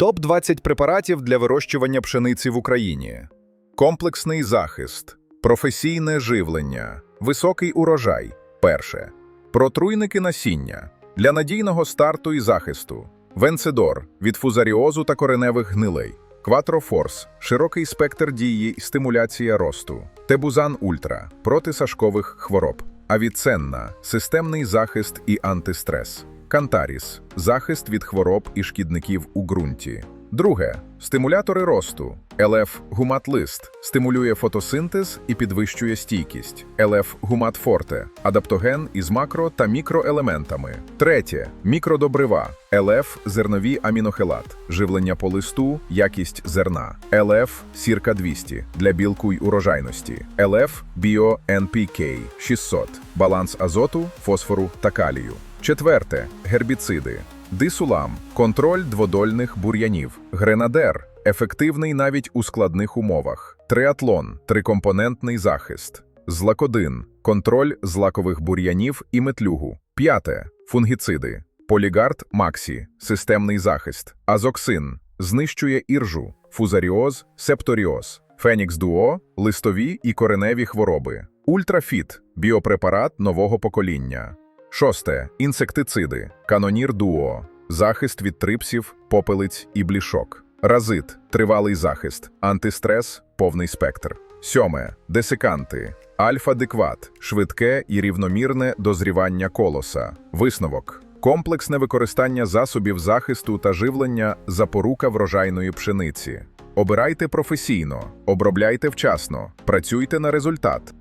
Топ-20 препаратів для вирощування пшениці в Україні. Комплексний захист, професійне живлення, високий урожай. Перше. Протруйники насіння для надійного старту і захисту. Венцедор від фузаріозу та кореневих гнилей. Кватрофорс широкий спектр дії і стимуляція росту. Тебузан Ультра проти сашкових хвороб. Авіценна системний захист і антистрес. Кантаріс захист від хвороб і шкідників у ґрунті. Друге стимулятори росту. ЛФ Гуматлист стимулює фотосинтез і підвищує стійкість. ЛФ Гумат Форте адаптоген із макро та мікроелементами. Третє мікродобрива. ЛФ зернові амінохелат, живлення по листу, якість зерна. ЛФ Сірка 200 для білку й урожайності. ЛФ Біо НПК 600 баланс азоту, фосфору та калію. Четверте гербіциди. Дисулам контроль дводольних бур'янів. Гренадер ефективний навіть у складних умовах. Триатлон трикомпонентний захист. Злакодин контроль злакових бур'янів і метлюгу. П'яте фунгіциди. Полігард Максі системний захист. Азоксин знищує іржу, фузаріоз, септоріоз. Фенікс Дуо листові і кореневі хвороби. Ультрафіт біопрепарат нового покоління. Шосте інсектициди. Канонір Дуо захист від трипсів, попелиць і блішок. Разит тривалий захист, антистрес, повний спектр. Сьоме десиканти. Альфа-декват швидке і рівномірне дозрівання колоса. Висновок. Комплексне використання засобів захисту та живлення запорука врожайної пшениці. Обирайте професійно, обробляйте вчасно, працюйте на результат.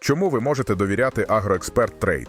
Чому ви можете довіряти Агроексперт Трейд?